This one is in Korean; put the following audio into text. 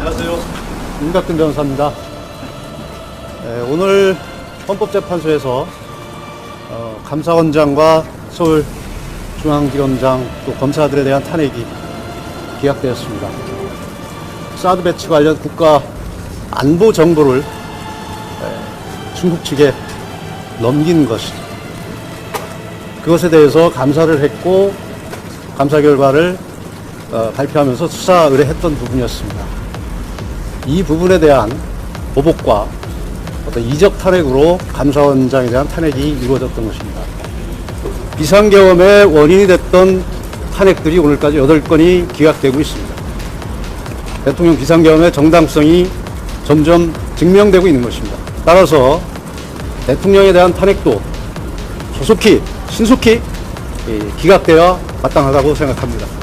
안녕하세요. 윤곽근 변호사입니다. 예, 오늘 헌법재판소에서 어, 감사원장과 서울중앙지검장 또 검사들에 대한 탄핵이 기각되었습니다. 사드 배치 관련 국가 안보 정보를 예, 중국 측에 넘긴 것이죠. 그것에 대해서 감사를 했고 감사 결과를 어, 발표하면서 수사 의뢰했던 부분이었습니다. 이 부분에 대한 보복과 어떤 이적 탄핵으로 감사원장에 대한 탄핵이 이루어졌던 것입니다. 비상계엄의 원인이 됐던 탄핵들이 오늘까지 8건이 기각되고 있습니다. 대통령 비상계엄의 정당성이 점점 증명되고 있는 것입니다. 따라서 대통령에 대한 탄핵도 조속히, 신속히 예, 기각되어 마땅하다고 생각합니다.